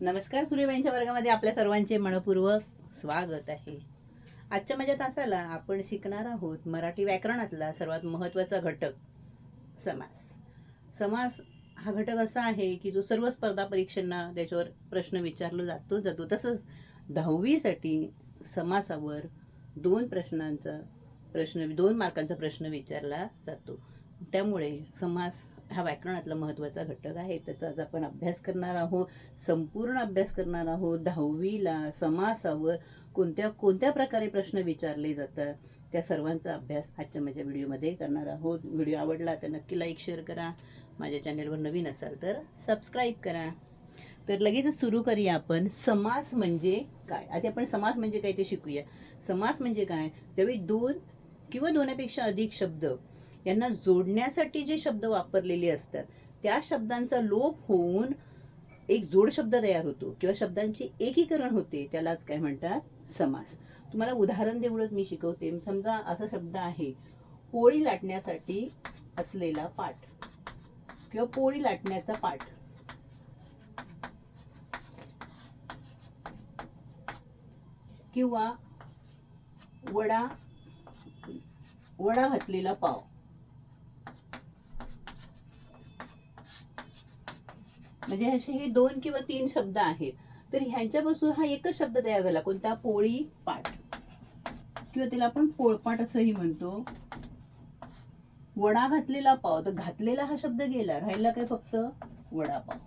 नमस्कार सूर्यबाईंच्या वर्गामध्ये आपल्या सर्वांचे मनपूर्वक स्वागत आहे. आजच्या माझ्या तासाला आपण शिकणार आहोत मराठी व्याकरणातला सर्वात महत्त्वाचा घटक समास. समास हा घटक असा आहे की जो सर्व स्पर्धा परीक्षांना त्याच्यावर प्रश्न विचारला जातो जातो. तसंच दहावीसाठी समासावर दोन प्रश्नांचा प्रश्न दोन मार्कांचा प्रश्न विचारला जातो. त्यामुळे समास हा व्याकरणातला महत्त्वाचा घटक आहे. त्याचा आज आपण अभ्यास करणार आहोत. संपूर्ण अभ्यास करणार आहोत. दहावीला समासावर कोणत्या कोणत्या प्रकारे प्रश्न विचारले जातात त्या सर्वांचा अभ्यास आजच्या माझ्या व्हिडिओमध्ये करणार आहोत. व्हिडिओ आवडला तर नक्की लाईक शेअर करा. माझ्या चॅनेलवर नवीन असाल तर सबस्क्राईब करा. तर लगेचच सुरू करूया आपण. समास म्हणजे काय? आधी आपण समास म्हणजे काय ते शिकूया. समास म्हणजे काय? त्यावेळी दोन किंवा दोनापेक्षा अधिक शब्द यांना जोडण्यासाठी जे शब्द वापरलेले असतात त्या शब्दांचा लोप होऊन एक जोड शब्द तयार होतो किंवा शब्दांचे एकीकरण होते त्यालाच काय म्हणतात? समास. तुम्हाला उदाहरण देऊनच मी शिकवते. समजा असा शब्द आहे पोळी लाटण्यासाठी असलेला पाठ किंवा पोळी लाटण्याचा पाठ. किंवा वडा वडा घातलेला पाव. म्हणजे असे हे दोन किंवा तीन शब्द आहेत. तर ह्यांच्यापासून हा एकच शब्द तयार झाला. कोणता? पोळी पाट किंवा त्याला आपण पोळपाट असंही म्हणतो. वडा घातलेला पाव. तर घातलेला हा शब्द गेला. राहिला काय फक्त? वडापाव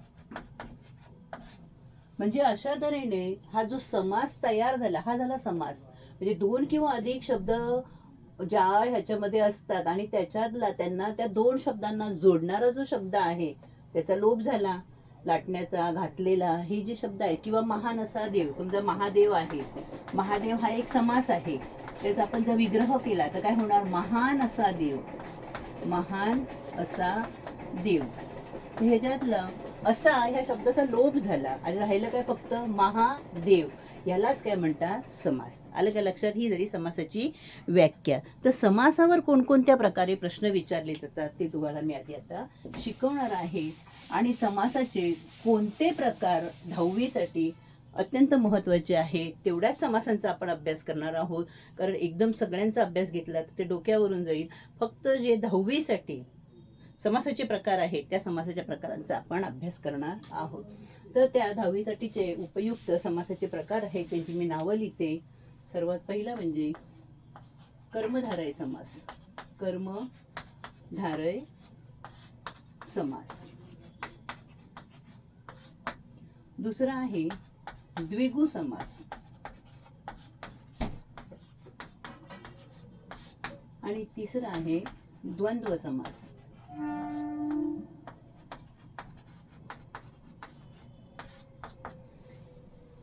म्हणजे अशा तऱ्हेने हा जो समास तयार झाला हा झाला समास. म्हणजे दोन किंवा अधिक शब्द ज्या ह्याच्यामध्ये असतात आणि त्याच्यातला त्यांना त्या दोन शब्दांना जोडणारा जो शब्द आहे त्याचा लोप झाला. लाटण्याचा घातलेला हे जे शब्द आहेत किंवा महान असा देव समजा महादेव आहे. महादेव हा एक समास आहे. त्याचा आपण जर विग्रह केला तर काय होणार? महान असा देव. महान असा देव. ह्याच्यातलं असा ह्या शब्दाचा लोप झाला. आणि राहिलं काय फक्त? महादेव. यालाच काय म्हणतात? समास. आलं का लक्षात? ही जरी समासाची व्याख्या. तर समासावर कोणकोणत्या प्रकारे प्रश्न विचारले जातात ते तुम्हाला मी आधी आता शिकवणार आहे. आणि समासाचे कोणते प्रकार दहावीसाठी अत्यंत महत्त्वाचे आहे तेवढ्याच समासांचा आपण अभ्यास करणार आहोत. कारण एकदम सगळ्यांचा अभ्यास घेतला तर ते डोक्यावरून जाईल. फक्त जे दहावीसाठी समासाचे प्रकार आहेत त्या समासाच्या प्रकारांचा आपण अभ्यास करणार आहोत. तर त्या दहावीसाठीचे उपयुक्त समासाचे प्रकार आहेत त्यांची मी नावं लिहिते. सर्वात पहिला म्हणजे कर्मधारय समास. कर्मधारय समास. दुसरा आहे द्विगु समास. आणि तिसरा आहे द्वंद्व समास.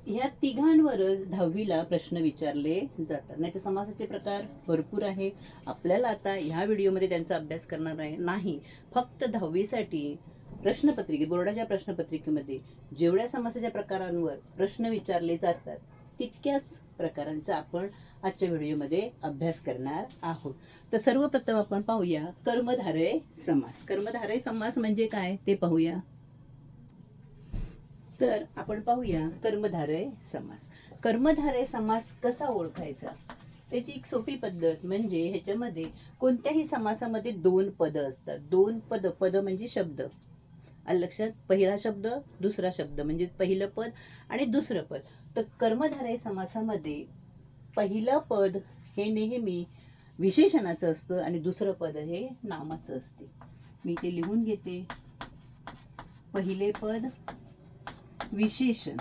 ह्या तिघांवरच दहावीला प्रश्न विचारले जातात. नाही तर समासाचे प्रकार भरपूर आहे. आपल्याला आता ह्या व्हिडिओमध्ये त्यांचा अभ्यास करणार आहे. नाही. फक्त दहावीसाठी प्रश्नपत्रिके बोर्डाच्या प्रश्नपत्रिकेमध्ये जेवढ्या समासाच्या प्रकारांवर प्रश्न विचारले जातात तितक्याच प्रकारांचा आपण आजच्या व्हिडिओमध्ये अभ्यास करणार आहोत. तर सर्वप्रथम आपण पाहूया कर्मधारय समास. कर्मधारय समास म्हणजे काय ते पाहूया. तर आपण पाहूया कर्मधारय समास. कर्मधारय समास कसा ओळखायचा? त्याची एक सोपी पद्धत म्हणजे ह्याच्यामध्ये कोणत्याही समासामध्ये दोन पद असतात. दोन पद पद म्हणजे शब्द. लक्षात पहिला शब्द दुसरा शब्द म्हणजेच पहिलं पद आणि दुसरं पद. तर कर्मधारय समासामध्ये पहिलं पद हे नेहमी विशेषणाचं असतं आणि दुसरं पद हे नामाचं असते. मी ते लिहून घेते. पहिले पद विशेषण.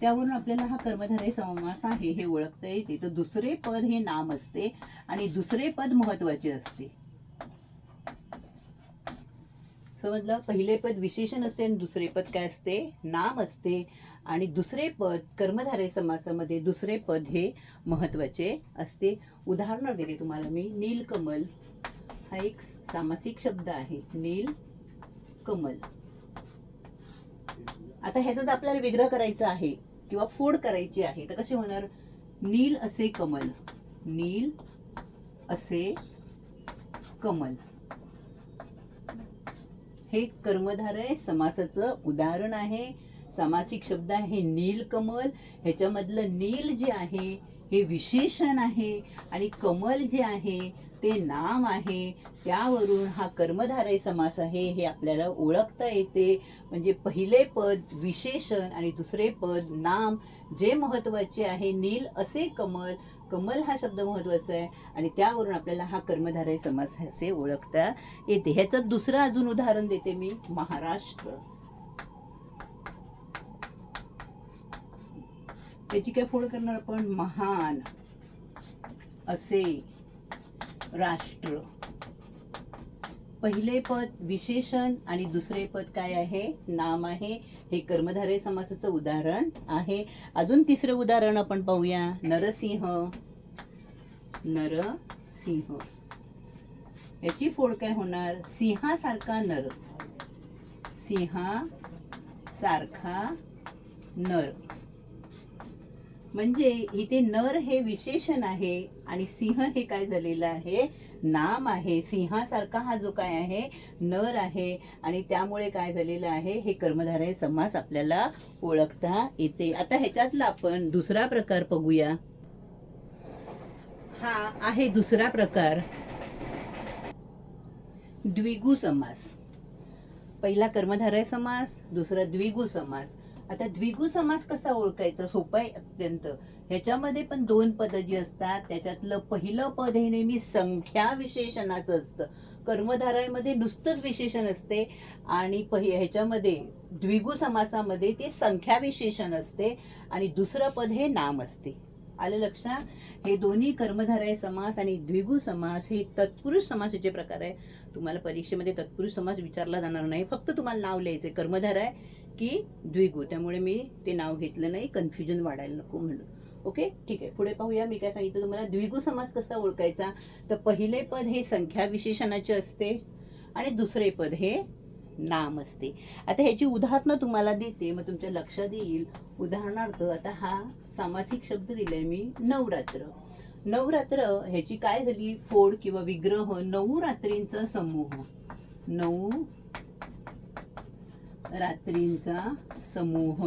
त्यावरून आपल्याला हा कर्मधारय समास आहे हे ओळखता येते. तर दुसरे पद हे नाम असते आणि दुसरे पद महत्त्वाचे असते. समजलं? पहिले पद विशेषण असते आणि दुसरे पद काय असते? नाम असते. आणि दुसरे पद कर्मधारे समासामध्ये दुसरे पद हे महत्त्वाचे असते. उदाहरण देते तुम्हाला मी. नीलकमल हा एक सामासिक शब्द आहे. नील कमल. आता ह्याचा जर आपल्याला विग्रह करायचा आहे किंवा फोड करायची आहे. तर कशी होणार? नील असे कमल. नील असे कमल. हे कर्मधारय समासाचं उदाहरण आहे. सामासिक शब्द आहे नीलकमल. ह्याच्यामधलं नील जे आहे हे विशेषण आहे. आणि कमल जे आहे ते नाम आहे त्यावरून हा कर्मधारय समास आहे हे आपल्याला ओळखता येते. म्हणजे पहिले पद विशेषण आणि दुसरे पद नाम जे महत्त्वाचे आहे नील असे कमल. कमल हा शब्द महत्त्वाचा आहे आणि त्यावरून आपल्याला हा कर्मधारय समास असे ओळखता येते. ह्याचं दुसरं अजून उदाहरण देते मी महाराष्ट्र. याची काय फोड करणार आपण? महान. असे. राष्ट्र. पहिले पद विशेषण आणि दुसरे पद काय आहे? नाम आहे. हे कर्मधारय समासाचं उदाहरण आहे. अजून तिसरं उदाहरण आपण पाहूया. नरसिंह. नरसिंह. याची फोड काय होणार? सिंहासारखा नर. सिंहा सारखा नर. म्हणजे इथे नर हे विशेषण आहे आणि सिंह हे काय झालेलं आहे? नाम आहे. सिंहासारखा हा जो काय आहे? नर आहे. आणि त्यामुळे काय झालेलं आहे? हे कर्मधारय समास आपल्याला ओळखता येते. आता ह्याच्यातला आपण दुसरा प्रकार बघूया. हा आहे दुसरा प्रकार. द्विगु समास पहिला कर्मधारय समास दुसरा द्विगु समास आता द्विगु समास कसा ओळखायचा? सोपा आहे अत्यंत. ह्याच्यामध्ये पण दोन पद जी असतात त्याच्यातलं पहिलं पद हे नेहमी संख्या विशेषणाचं असतं. कर्मधारामध्ये नुसतंच विशेषण असते आणि पहि ह्याच्यामध्ये द्विगु समासामध्ये ते संख्या विशेषण असते आणि दुसरं पद हे नाम असते. आलं लक्षात हे दोन्ही कर्मधारय समास आणि द्विगु समास हे तत्पुरुष समासाचे प्रकार आहे तुम्हाला परीक्षेमध्ये तत्पुरुष समास विचारला जाणार नाही. फक्त तुम्हाला नाव लिहायचे कर्मधारय की द्विगु. त्यामुळे मी ते नाव घेतलं नाही कन्फ्युजन वाढायला नको म्हणून. ओके ठीक आहे. पुढे पाहूया. मी काय सांगितलं तुम्हाला? द्विगु समास कसा ओळखायचा? तर पहिले पद हे संख्या विशेषणाचे असते आणि दुसरे पद हे नाम असते. आता ह्याची उदाहरणं तुम्हाला देते. मग तुमच्या लक्षात येईल. उदाहरणार्थ आता हा सामासिक शब्द दिलाय मी. नवरात्र. नवरात्र ह्याची काय झाली? फोड किंवा विग्रह नऊ रात्रींचा समूह. नऊ रात्रींचा समूह.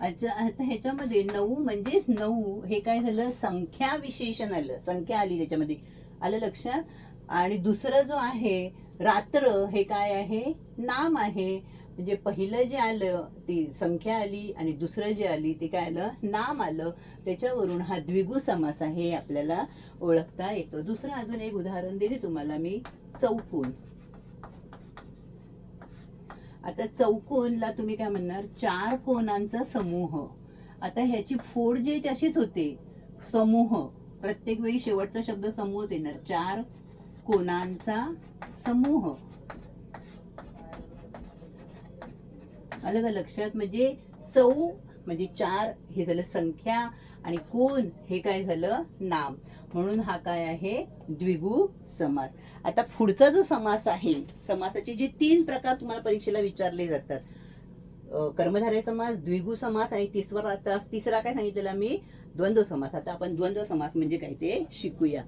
अच्छा आता ह्याच्यामध्ये नऊ म्हणजेच नऊ हे काय झालं? संख्या विशेषण आलं. संख्या आली त्याच्यामध्ये. आलं लक्षात? आणि दुसरं जो आहे रात्र हे काय आहे? नाम आहे. म्हणजे पहिलं जे आलं ती संख्या आली आणि दुसरं जे आली ते काय आलं? नाम आलं. त्याच्यावरून हा द्विगु समास आहे हे आपल्याला ओळखता येतो. दुसरं अजून एक उदाहरण देते तुम्हाला मी. चौकून. आता चौकोनला तुम्ही काय म्हणणार? चार कोणांचा समूह. आता ह्याची फोड जी तशीच होते. समूह. प्रत्येक वेळी शेवटचा शब्द समूहच येणार. चार कोणांचा समूह. आलं का लक्षात? म्हणजे चौ म्हणजे चार हे झालं संख्या आणि कोण हे काय झालं? नाम. म्हणून हा काय आहे? द्विगु समास. आता पुढचा जो समास आहे समासाचे जे तीन प्रकार तुम्हाला परीक्षेला विचारले जातात. कर्मधारय समास द्विगु समास आणि तिसरा तिसरा काय सांगितलेला मी द्वंद्व समास. आता आपण द्वंद्व समास म्हणजे काय ते शिकूया.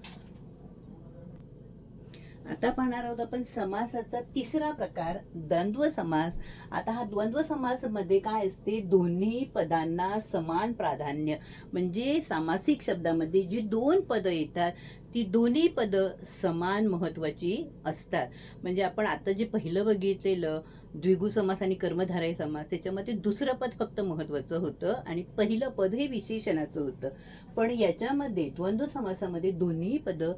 आता पाहणार आहोत आपण समासाचा तिसरा प्रकार द्वंद्व समास. आता हा द्वंद्व समासमध्ये काय असते? दोन्ही पदांना समान प्राधान्य. म्हणजे सामासिक शब्दामध्ये जी दोन पदं येतात ती दोन्ही पदं समान महत्वाची असतात. म्हणजे आपण आता जे पहिलं बघितलेलं द्विगु समास आणि कर्मधारय समास त्याच्यामध्ये दुसरं पद फक्त महत्वाचं होतं आणि पहिलं पद हे विशेषणाचं होतं. पण याच्यामध्ये द्वंद्व समासामध्ये दोन्ही पदं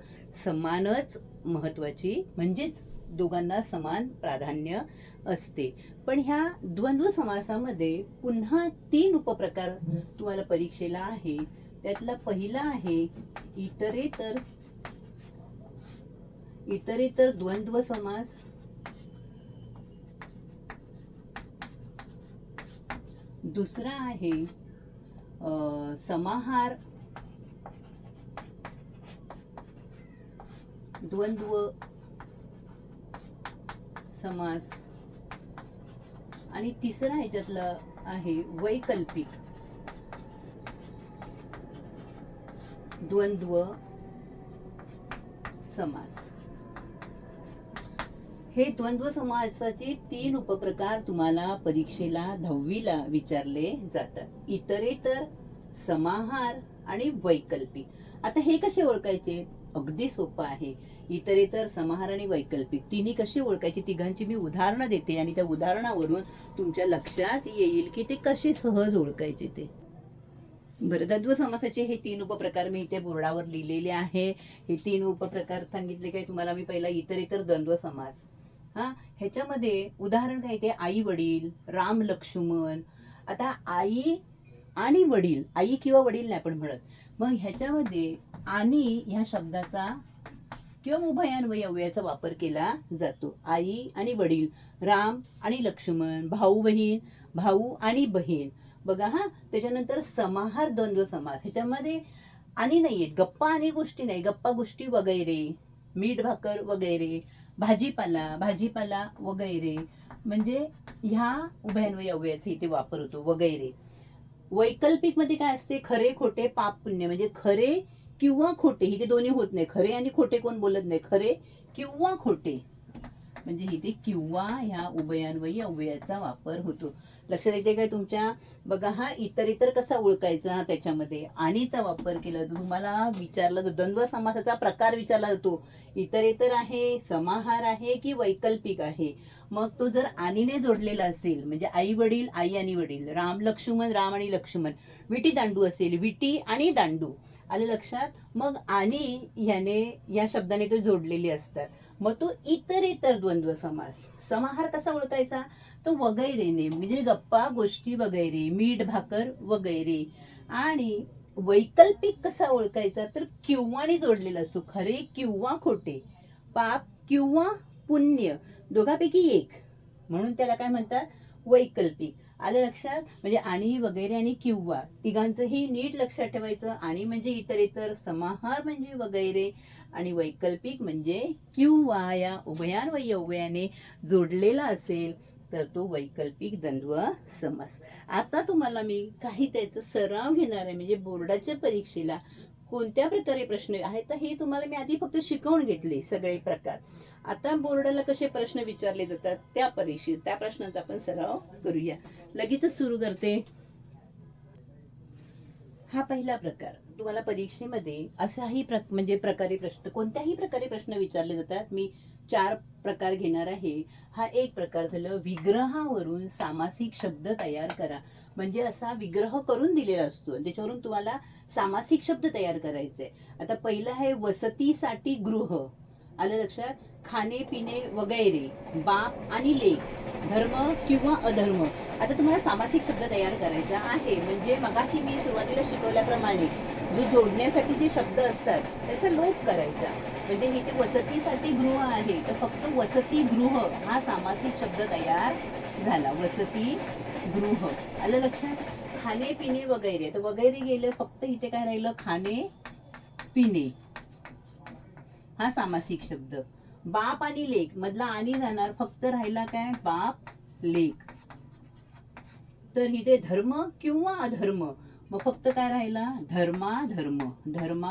समानच महत्वाची म्हणजेच दोघांना समान प्राधान्य असते. पण ह्या द्वंद्व समासामध्ये पुन्हा तीन उपप्रकार तुम्हाला परीक्षेला आहे. त्यातला पहिला आहे इतरेतर इतरेतर द्वंद्व समास दुसरा आहे समाहार. द्वंद्व समास आणि तिसरा ह्याच्यातला आहे वैकल्पिक. द्वंद्व समास. हे द्वंद्व समासाचे तीन उपप्रकार तुम्हाला परीक्षेला दहावीला विचारले जातात. इतरेतर समाहार आणि वैकल्पिक. आता हे कसे ओळखायचे? अगदी सोपं आहे. इतरेतर समाहार आणि वैकल्पिक. तिन्ही कशी ओळखायची? तिघांची मी उदाहरणं देते आणि त्या उदाहरणावरून तुमच्या लक्षात येईल की ते कसे सहज ओळखायचे ते. बरं द्वंद्व समासाचे हे तीन उपप्रकार मी इथे बोर्डावर लिहिलेले आहे. हे तीन उपप्रकार सांगितले काय तुम्हाला? मी पहिला इतर इतर द्वंद्व समास. हा ह्याच्यामध्ये उदाहरण काय ते? आई वडील राम लक्ष्मण. आता आई आणि वडील. आई किंवा वडील नाही आपण म्हणत. मग ह्याच्यामध्ये आणि ह्या शब्दाचा किंवा उभयान्वय अव्ययाचा वापर केला जातो. आई आणि वडील राम आणि लक्ष्मण भाऊ बहीण भाऊ आणि बहीण. बघा हा त्याच्यानंतर समाहार द्वंद्व समास. ह्याच्यामध्ये आणि नाहीयेत. गप्पा आणि गोष्टी नाही. गप्पा गोष्टी वगैरे. मीठ भाकर वगैरे. भाजीपाला भाजीपाला वगैरे. म्हणजे ह्या उभयान्वय अवयाचा इथे वापर होतो. वगैरे. वैकल्पिकमध्ये काय असते? खरे खोटे पाप पुण्य. म्हणजे खरे किंवा खोटे इथे दोन्ही होत नाही. खरे आणि खोटे कोण बोलत नाही? खरे किंवा खोटे. म्हणजे इथे किंवा ह्या उभयान्वयी अव्ययाचा वापर होतो. लक्षात येते काय तुमच्या? बघा हा इतर इतर कसा ओळखायचा त्याच्यामध्ये? आणीचा वापर केला जातो. तुम्हाला विचारला जातो. द्वंद्व समासाचा प्रकार विचारला जातो. इतर इतर आहे समाहार आहे की वैकल्पिक आहे? मग तो जर आणीने जोडलेला असेल म्हणजे आई वडील आई आणि वडील राम लक्ष्मण राम आणि लक्ष्मण विटी दांडू असेल विटी आणि दांडू आले लक्षात? मग आणि याने या शब्दाने ते जोडलेली असतात. मग तो इतर इतर द्वंद्व समास. समाहार कसा ओळखायचा? तो वगैरेने म्हणजे गप्पा गोष्टी वगैरे मीठ भाकर वगैरे. आणि वैकल्पिक कसा ओळखायचा? तर किंवाने जोडलेला असतो. खरे किंवा खोटे. पाप किंवा पुण्य. दोघापैकी एक. म्हणून त्याला काय म्हणतात? वैकल्पिक. आलं लक्षात? म्हणजे आणि वगैरे आणि किंवा. तिघांचंही नीट लक्षात ठेवायचं. आणि म्हणजे इतर इतर समाहार म्हणजे वगैरे. आणि वैकल्पिक म्हणजे किंवा या उभयान्वयी अव्ययाने जोडलेला असेल तर तो वैकल्पिक द्वंद्व समास. आता तुम्हाला मी काही त्याचा सराव घेणार आहे. म्हणजे बोर्डाच्या परीक्षेला कोणत्या प्रकारे प्रश्न आहेत तर हे तुम्हाला मी आधी फक्त शिकवून घेतले सगळे प्रकार. आता बोर्डाला कसे प्रश्न विचारले जातात त्या परीक्षेत त्या प्रश्नांचा आपण सराव करूया. लगेचच सुरू करते. हा पहिला प्रकार. तुम्हाला परीक्षेमध्ये असाही प्र म्हणजे प्रकारे प्रश्न कोणत्याही प्रकारे प्रश्न विचारले जातात मी चार प्रकार घेणार आहे. हा एक प्रकार झालं विग्रहावरून सामासिक शब्द तयार करा. म्हणजे असा विग्रह करून दिलेला असतो. त्याच्यावरून तुम्हाला सामासिक शब्द तयार करायचे आता पहिलं आहे वसतीसाठी गृह. आलं लक्षात? खाणे पिणे वगैरे बाप आणि लेख धर्म किंवा अधर्म. आता तुम्हाला सामासिक शब्द तयार करायचा आहे. म्हणजे मगाशी मी सुरुवातीला शिकवल्याप्रमाणे जो जोडण्यासाठी जे शब्द असतात त्याचा लोप करायचा. म्हणजे इथे वसतीसाठी गृह आहे तर फक्त वसती गृह हा सामासिक शब्द तयार झाला. वसती गृह. आलं लक्षात? खाणे पिणे वगैरे. तर वगैरे गेलं फक्त इथे काय राहिलं? खाणे पिणे. हा सामासिक शब्द. बाप आणि लेख मधला आणि जाणार फक्त राहिला काय? बाप लेख. तर इथे धर्म किंवा अधर्म? मग फक्त काय राहिला? धर्मा धर्म. धर्मा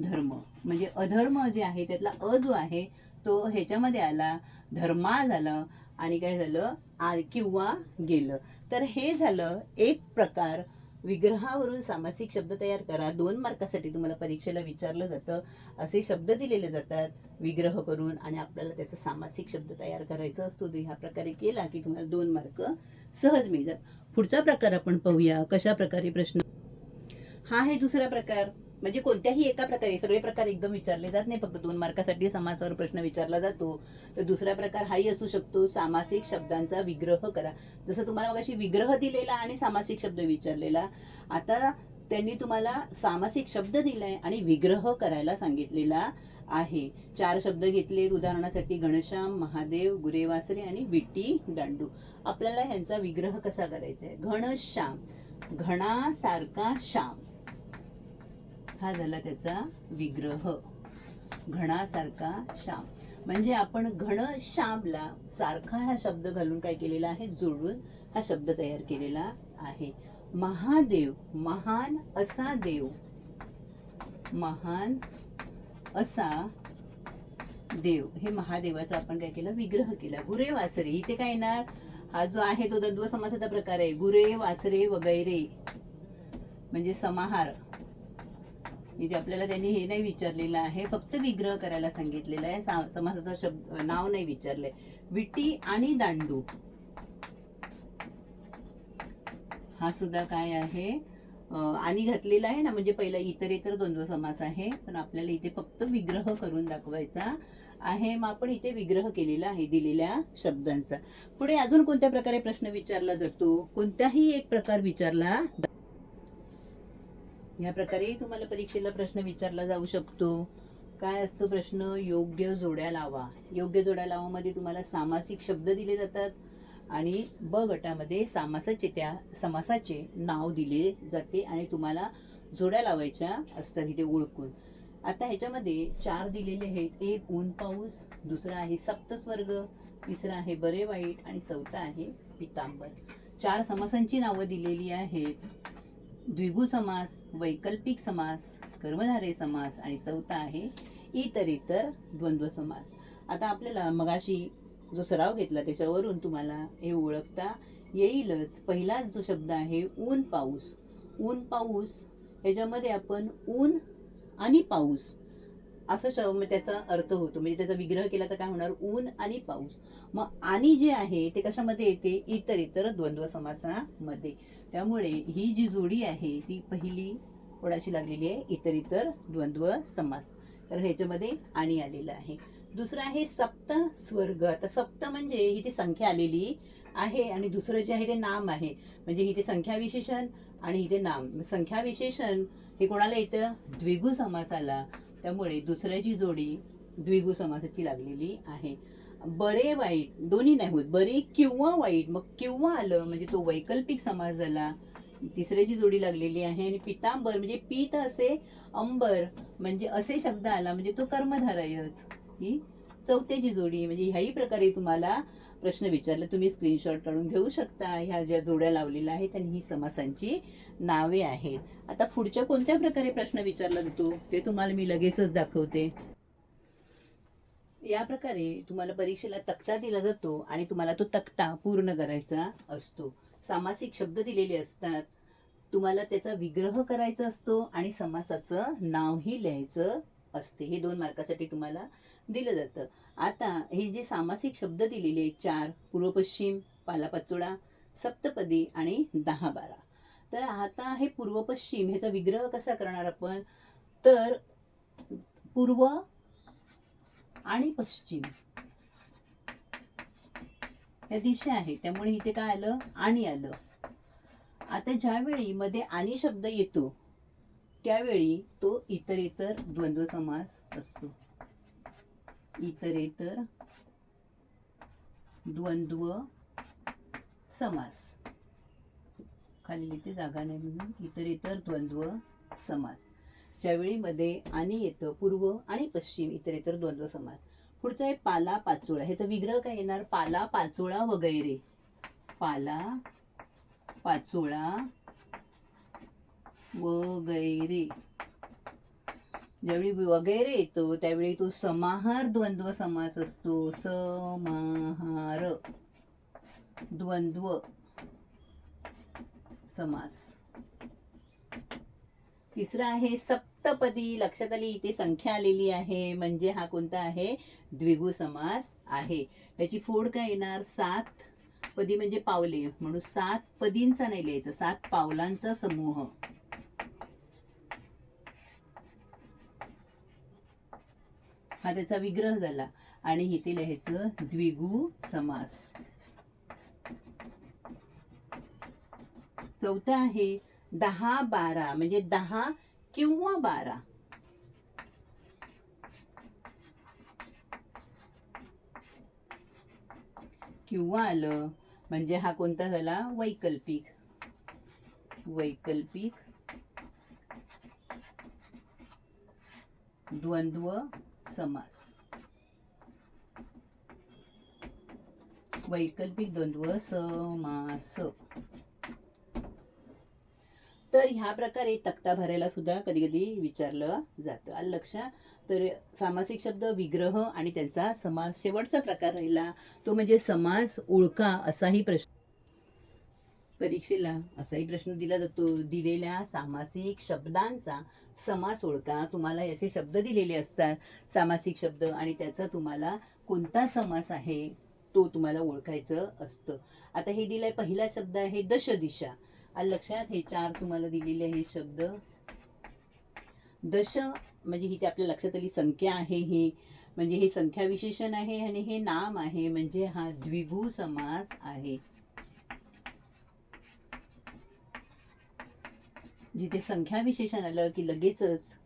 धर्म. म्हणजे अधर्म जे आहे त्यातला अ जो आहे तो ह्याच्यामध्ये आला धर्मा झालं आणि काय झालं? आर किंवा गेलं. तर हे झालं एक प्रकार विग्रहावरून सामासिक शब्द तयार करा. दोन मार्कासाठी तुम्हाला परीक्षेला विचारलं जातं. असे शब्द दिलेले जातात विग्रह करून आणि आपल्याला त्याचा सामासिक शब्द तयार करायचा असतो. ह्या प्रकारे केला की तुम्हाला दोन मार्क सहज मिळतात. पुढचा प्रकार आपण पाहूया. कशा प्रकारे प्रश्न हा आहे दुसरा प्रकार. म्हणजे कोणत्याही एका प्रकारे सगळे प्रकार एकदम विचारले जात नाही फक्त दोन मार्कासाठी समासावर प्रश्न विचारला जातो. तर दुसरा प्रकार हाही असू शकतो सामासिक शब्दांचा विग्रह करा. जसं तुम्हाला मगाशी विग्रह दिलेला आणि सामासिक शब्द विचारलेला आता त्यांनी तुम्हाला सामासिक शब्द दिलाय आणि विग्रह करायला सांगितलेला आहे. चार शब्द घेतले उदाहरणासाठी घनश्याम महादेव गुरेवासरे आणि विटी दांडू. आपल्याला ह्यांचा विग्रह कसा करायचा आहे? घनश्याम. घणासारखा श्याम. हा झाला त्याचा विग्रह. घणासारखा श्याम म्हणजे आपण घन श्यामला सारखा हा शब्द घालून काय केलेला आहे? जोडून हा शब्द तयार केलेला आहे. महादेव महान असा देव. महान असा देव. हे महादेवाचा आपण काय केलं? विग्रह केला. गुरे वासरे. इथे काय येणार? हा जो आहे तो द्वंद्व समासाचा प्रकार आहे. गुरे वासरे वगैरे. म्हणजे समाहार. म्हणजे आपल्याला त्यांनी हे नाही विचारलेलं आहे फक्त विग्रह करायला सांगितलेलं आहे. समासाचं शब्द नाव नाही विचारलंय. विटी आणि दांडू. हा सुद्धा काय आहे? आणि घातलेला आहे ना म्हणजे पहिला इतर इतर द्वंद्व समास आहे पण आपल्याला इथे फक्त विग्रह करून दाखवायचा आहे. मग आपण इथे विग्रह केलेला आहे दिलेल्या शब्दांचा. पुढे अजून कोणत्या प्रकारे प्रश्न विचारला जातो? कोणताही एक प्रकार विचारला या प्रकारे तुम्हाला परीक्षेला प्रश्न विचारला जाऊ शकतो. काय असतो प्रश्न? योग्य जोड्या लावा. योग्य जोड्या लावामध्ये तुम्हाला सामासिक शब्द दिले जातात आणि ब गटामध्ये समासाचे त्या समासाचे नाव दिले जाते आणि तुम्हाला जोड्या लावायच्या असतात इथे ओळखून. आता ह्याच्यामध्ये चार दिलेले आहेत. एक ऊन पाऊस दुसरा आहे सप्तस्वर्ग तिसरा आहे बरे वाईट आणि चौथा आहे पितांबर. चार समासांची नावं दिलेली आहेत. द्विगु समास वैकल्पिक समास कर्मधारे समास आणि चौथा आहे इतर इतर द्वंद्व समास. आता आपल्याला मगाशी जो सराव घेतला त्याच्यावरून तुम्हाला हे ओळखता येईलच. पहिलाच जो शब्द आहे ऊन पाऊस. ऊन पाऊस ह्याच्यामध्ये आपण ऊन आणि पाऊस असं म्हणजे त्याचा अर्थ होतो. म्हणजे त्याचा विग्रह केला तर काय होणार? ऊन आणि पाऊस. मग आणि जे आहे ते कशामध्ये येते? इतर इतर द्वंद्व समासामध्ये. त्यामुळे ही जी जोडी आहे ती पहिली कोणाची लागलेली आहे? इतर इतर द्वंद्व समास. तर ह्याच्यामध्ये आणि आलेलं आहे. दुसरं आहे सप्त स्वर्ग. आता सप्त म्हणजे ही ती संख्या आलेली आहे आणि दुसरं जे आहे ते नाम आहे. म्हणजे इथे संख्या विशेषण आणि इथे नाम. संख्या विशेषण हे कोणाला येतं? द्विगु समासाला. त्यामुळे दुसऱ्याची जोडी द्विगु समासाची लागलेली आहे. बरे वाईट दोन्ही नाही होत. बरे किंवा वाईट मग किंवा आलं म्हणजे तो वैकल्पिक समास झाला तिसऱ्याची जोडी लागलेली आहे. आणि पितांबर म्हणजे पीत असे अंबर म्हणजे असे शब्द आला म्हणजे तो कर्मधारयच ही चौथ्याची जोडी म्हणजे ह्याही प्रकारे तुम्हाला प्रश्न विचारला तुम्ही स्क्रीनशॉट काढून घेऊ शकता. ह्या ज्या जोड्या लावलेल्या आहेत आणि ही समासांची नावे आहेत. आता पुढच्या कोणत्या प्रकारे प्रश्न विचारला जातो ते तुम्हाला मी लगेचच दाखवते. या प्रकारे तुम्हाला परीक्षेला तक्ता दिला जातो आणि तुम्हाला तो तक्ता पूर्ण करायचा असतो. सामासिक शब्द दिलेले असतात. तुम्हाला त्याचा विग्रह करायचा असतो आणि समासाचं नावही लिहायचं असते. हे दोन मार्कासाठी तुम्हाला दिलं जातं. आता हे जे सामासिक शब्द दिलेले आहेत चार पूर्व पश्चिम पालापाचोळा सप्तपदी आणि दहा बारा. तर आता हे पूर्व पश्चिम ह्याचा विग्रह कसा करणार आपण? तर पूर्व आणि पश्चिम. या दिशा आहे त्यामुळे इथे काय आलं? आणि आलं. आता ज्यावेळी मध्ये आणि शब्द येतो त्यावेळी तो इतर इतर द्वंद्व समास असतो. इतरेतर द्वंद्व समास. खाली लिहिते जागा नाही म्हणून. इतरेतर द्वंद्व समास. ज्यावेळी मध्ये आणि येतं पूर्व आणि पश्चिम इतरेतर द्वंद्व समास. पुढचा आहे पाला पाचोळा. ह्याचा विग्रह काय येणार? पाला पाचोळा वगैरे. पाला पाचोळा वगैरे. ज्यावेळी वगैरे येतो त्यावेळी तो समाहार द्वंद्व समास असतो. समाहार द्वंद्व समास. तिसरा आहे सप्तपदी. लक्षात आली इथे संख्या आलेली आहे. म्हणजे हा कोणता आहे? द्विगु समास आहे. त्याची फोड काय येणार? सात पदी म्हणजे पावले. म्हणून सात पदींचा नाही लिहायचं. सात पावलांचा समूह. हा त्याचा विग्रह झाला. आणि इथे लिहायचं द्विगु समास. चौथा आहे दहा बारा म्हणजे दहा किंवा बारा. किंवा आलं म्हणजे हा कोणता झाला? वैकल्पिक. वैकल्पिक. द्वंद्व. समास. वैकल्पिक द्वंद्व समास. तर ह्या प्रकारे तक्ता भरायला सुद्धा कधी कधी विचारलं जातं. आलं लक्षात? तर सामासिक शब्द विग्रह आणि त्यांचा समास शेवटचा प्रकार राहिला. तो म्हणजे समास ओळखा असाही प्रश्न. परीक्षेला असाही प्रश्न दिला जातो. दिलेल्या सामासिक शब्दांचा समास ओळखा तुम्हाला असे शब्द दिलेले असतात. सामासिक शब्द आणि त्याचा तुम्हाला कोणता समास आहे तो तुम्हाला ओळखायचं असतं. आता हे दिलंय पहिला शब्द आहे दश दिशा. लक्षात हे चार तुम्हाला दिलेले हे शब्द. दश म्हणजे ही ते आपल्या लक्षात आली संख्या आहे ही. म्हणजे हे संख्या विशेषण आहे आणि हे नाम आहे. म्हणजे हा द्विगु समास आहे. जिथे संख्या विशेषण आलं की लगेचच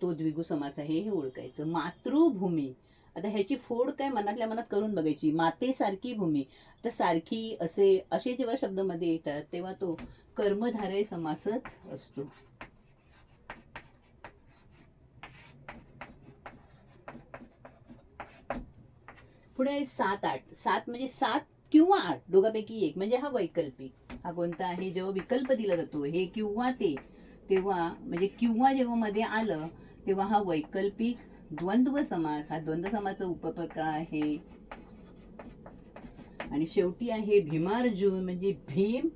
तो द्विगु समास आहे हे ओळखायचं. मातृभूमी. आता ह्याची फोड काय मनातल्या मनात करून बघायची. मातेसारखी भूमी. आता सारखी असे असे जेव्हा शब्दामध्ये येतात तेव्हा तो कर्मधारय समासच असतो. पुढे सात आठ. सात म्हणजे सात किंवा आठ दोघांपैकी एक म्हणजे हा वैकल्पिक. हा कोणता आहे? जेव्हा विकल्प दिला जातो हे किंवा ते तेव्हा म्हणजे किंवा जेव्हा मध्ये आलं तेव्हा हा वैकल्पिक द्वंद्व समास हा द्वंद्व समासाचा उपप्रकार आहे. आणि शेवटी आहे भीमार्जुन म्हणजे भीम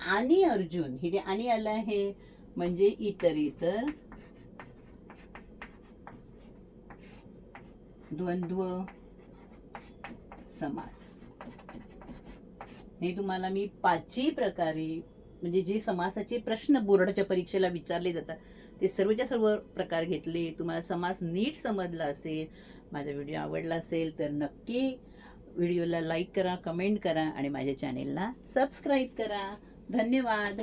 आणि अर्जुन. हे जे आणि आलं आहे म्हणजे इतर इतर द्वंद्व समास. हे तुम्हाला मी पाचही प्रकारे म्हणजे जे समासाचे प्रश्न बोर्डाच्या परीक्षेला विचारले जातात ते सर्वच्या सर्व प्रकार घेतले. तुम्हाला समास नीट समजला असेल माझा व्हिडिओ आवडला असेल तर नक्की व्हिडिओला लाईक करा कमेंट करा आणि माझ्या चॅनेलला सबस्क्राईब करा. धन्यवाद.